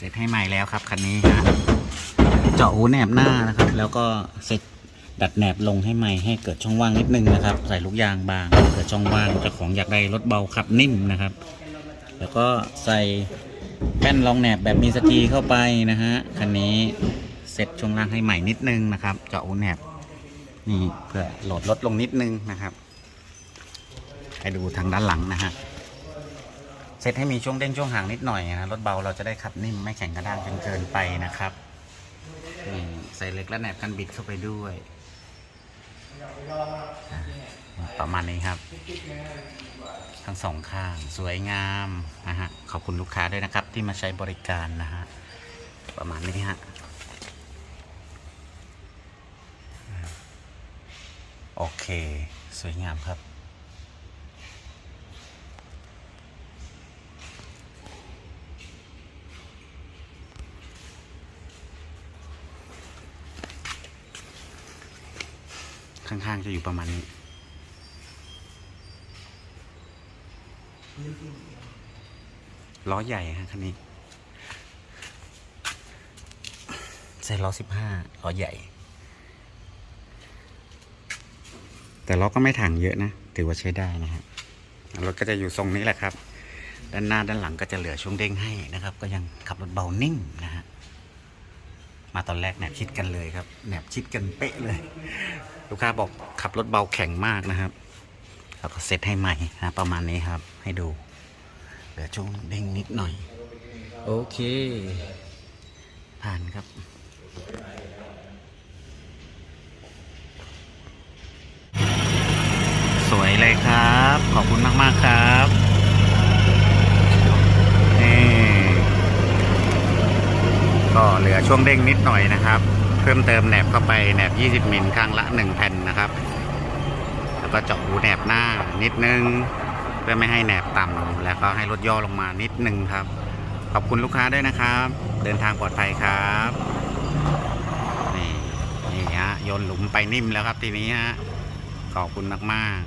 เสร็จให้ใหม่แล้วครับคันนี้ฮะเจาะหูแหนบหน้านะครับ แล้วก็เสร็จดัดแหนบลงให้ใหม่ให้เกิดช่องว่างนิดนึงนะครับ ใส่ลูกยางบาง เกิดช่องว่างเจ้าของอยากได้รถเบาขับนิ่มนะครับ แล้วก็ใส่แป้นรองแหนบแบบมีสกีเข้าไปนะฮะคันนี้เสร็จช่วงล่างให้ใหม่นิดนึงนะครับ เจาะหูแหนบนี่เพื่อโหลดลดลงนิดนึงนะครับ ให้ดูทางด้านหลังนะฮะ เซตให้มีช่วงเด้งช่วงห่างนิดหน่อยนะรถเบาเราจะได้ขับนิ่มไม่แข็งกระด้างจนเกินไปนะครับนี่ใส่เหล็กและแหนบกันบิดเข้าไปด้วยประมาณนี้ครับ ทั้งสองข้างสวยงามนะฮะขอบคุณลูกค้าด้วยนะครับที่มาใช้บริการนะฮะประมาณนี้ฮะโอเค สวยงามครับ ข้างๆจะอยู่ประมาณนี้ ล้อใหญ่ฮะคันนี้ใส่ล้อสิบห้าล้อใหญ่ แต่ล้อก็ไม่ถังเยอะนะ ถือว่าใช้ได้นะฮะรถก็จะอยู่ทรงนี้แหละครับ ด้านหน้าด้านหลังก็จะเหลือช่วงเด้งให้นะครับ ก็ยังขับรถเบานิ่งนะ มาตอนแรกแนบชิดกันเลยครับแนบชิดกันเป๊ะเลย ลูกค้าบอกขับรถเบาแข็งมากนะครับแล้วก็เซตให้ใหม่นะประมาณนี้ครับให้ดูเหลือช่วงเด้งนิดหน่อย โอเค ผ่านครับสวยเลยครับ ขอบคุณมาก ๆ ครับนี่ก็ เหลือช่วงเด้งนิดหน่อยนะครับ เพิ่มเติมแหนบเข้าไปแหนบ 20มิลข้างละ 1 แผ่นนะครับ แล้วก็เจาะหูแหนบหน้านิดนึง เพื่อไม่ให้แหนบต่ำแล้วก็ให้ลดย่อลงมานิดนึงครับ ขอบคุณลูกค้าด้วยนะครับ เดินทางปลอดภัยครับนี่นี่ฮะโยนหลุมไปนิ่มแล้วครับทีนี้ฮะขอบคุณมาก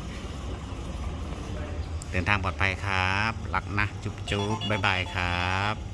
ๆเดินทางปลอดภัยครับ รักนะ จุ๊บจุ๊บบ๊ายบายครับ